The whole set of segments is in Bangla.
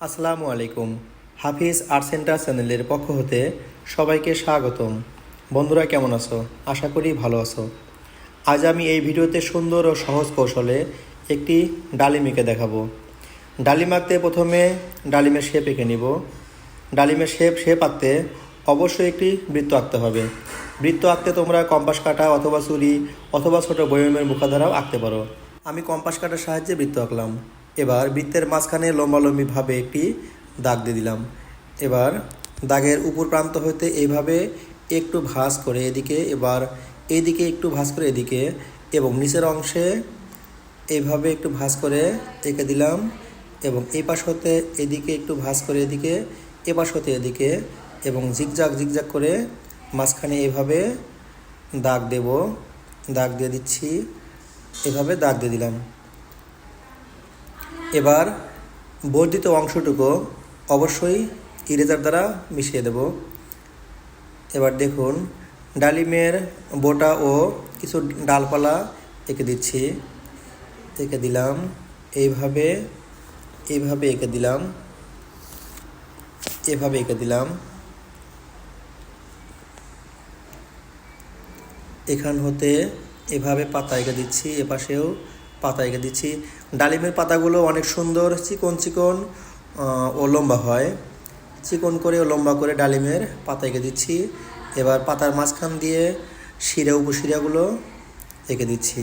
আসসালামু আলাইকুম। হাফিজ আর্ট সেন্টার চ্যানেলের পক্ষ হতে সবাইকে স্বাগতম। বন্ধুরা, কেমন আছো? আশা করি ভালো আছো। আজ আমি এই ভিডিওতে সুন্দর ও সহজ কৌশলে একটি ডালিমিকে দেখাবো। ডালিম আঁকতে প্রথমে ডালিমের শেপ এঁকে নিব। ডালিমের শেপ শেপ আঁকতে অবশ্যই একটি বৃত্ত আঁকতে হবে। বৃত্ত আঁকতে তোমরা কম্পাস কাটা অথবা চুরি অথবা ছোটো বয়মের মুখাধারাও আঁকতে পারো। আমি কম্পাস কাটার সাহায্যে বৃত্ত আঁকলাম। এবার বৃত্তের মাঝখানে লম্বালম্বিভাবে একটি দাগ দিয়ে দিলাম। এবার দাগের উপর প্রান্ত হইতে এইভাবে একটু ভাঁজ করে এদিকে, এবার এদিকে একটু ভাঁজ করে এদিকে এবং নিচের অংশে এইভাবে একটু ভাঁজ করে এঁকে দিলাম এবং এই পাশ হতে এদিকে একটু ভাঁজ করে এদিকে এ পাশ হতে এদিকে এবং জিগজাগ জিগজাগ করে মাঝখানে এভাবে দাগ দেব, দাগ দিয়ে দিচ্ছি, এভাবে দাগ দিয়ে দিলাম। এবার বর্ধিত অংশটুকু অবশ্যই ইরেজার দ্বারা মিশিয়ে দেব। এবার দেখুন, ডালিমের বোটা ও কিছু ডালপালা এঁকে দিচ্ছি। এঁকে দিলাম, এইভাবে এইভাবে এঁকে দিলাম, এভাবে এঁকে দিলাম। এখান হতে এভাবে পাতা এঁকে দিচ্ছি, এপাশেও পাতা এঁকে দিচ্ছি। ডালিমের পাতাগুলো অনেক সুন্দর, চিকন চিকন ও লম্বা হয়। চিকন করে ও লম্বা করে ডালিমের পাতা এঁকে দিচ্ছি। এবার পাতার মাঝখান দিয়ে শিরা উপশিরাগুলো এঁকে দিচ্ছি।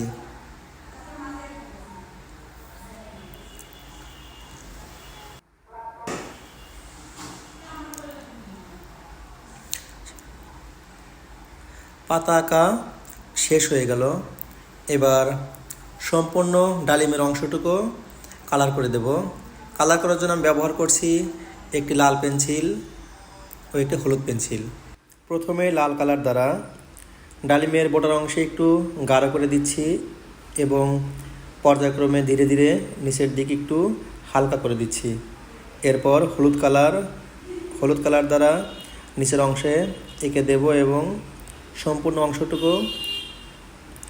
পাতা আঁকা শেষ হয়ে গেল। এবার সম্পূর্ণ ডালিমের অংশটুকু কালার করে দেব। কালার করার জন্য আমি ব্যবহার করছি একটি লাল পেন্সিল ও একটি হলুদ পেন্সিল। প্রথমে লাল কালার দ্বারা ডালিমের বোটার অংশে একটু গাঢ় করে দিচ্ছি এবং পর্যায়ক্রমে ধীরে ধীরে নিচের দিকে একটু হালকা করে দিচ্ছি। এরপর হলুদ কালার হলুদ কালার দ্বারা নিচের অংশে এঁকে দেব এবং সম্পূর্ণ অংশটুকু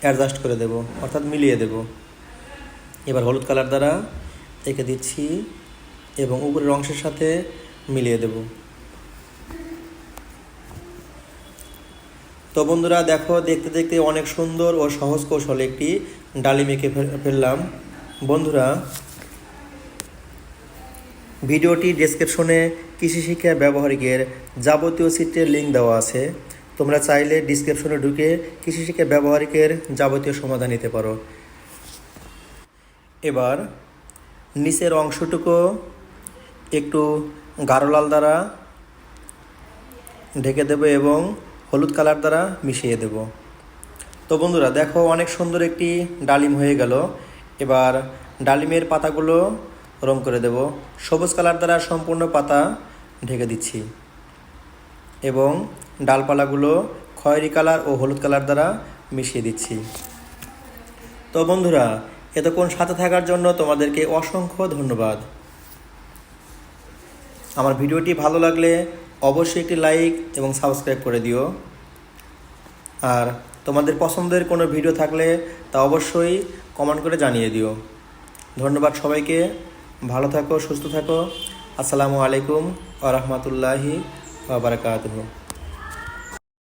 অ্যাডজাস্ট করে দেব, অর্থাৎ মিলিয়ে দেব। এবার হলুদ কালার দ্বারা এঁকে দিচ্ছি এবং উপরের অংশের সাথে মিলিয়ে দেব। তো বন্ধুরা, দেখো, দেখতে দেখতে অনেক সুন্দর ও সহজ কৌশলে একটি ডালিম এঁকে ফেল- ফেললাম। বন্ধুরা, ভিডিওটি ডেসক্রিপশনে কৃষি শিক্ষা ব্যবহারিকের যাবতীয় চিত্রের লিঙ্ক দেওয়া আছে। তোমরা চাইলে ডিসক্রিপশনে ঢুকে কৃষি শিক্ষা ব্যবহারিকের যাবতীয় সমাধান নিতে পারো। এবার, নিচের অংশটুকু একটু গাঢ় লাল দ্বারা ঢেকে দেব এবং হলুদ কালার দ্বারা মিশিয়ে দেব। তো বন্ধুরা, দেখো অনেক সুন্দর একটি ডালিম হয়ে গেল। এবার ডালিমের পাতাগুলো রং করে দেব। সবুজ কালার দ্বারা সম্পূর্ণ পাতা ঢেকে দিচ্ছি। এবং ডালপালাগুলো খয়েরি কালার ও হলুদ কালার দ্বারা মিশিয়ে দিচ্ছি। তো বন্ধুরা, এতক্ষণ সাথে থাকার জন্য তোমাদেরকে অসংখ্য ধন্যবাদ। আমার ভিডিওটি ভালো লাগলে অবশ্যই একটি লাইক এবং সাবস্ক্রাইব করে দিও। আর তোমাদের পছন্দের কোনো ভিডিও থাকলে তা অবশ্যই কমেন্ট করে জানিয়ে দিও। ধন্যবাদ সবাইকে। ভালো থাকো, সুস্থ থাকো। আসসালামু আলাইকুম আ রহমতুল্লাহি বারাকাতুহু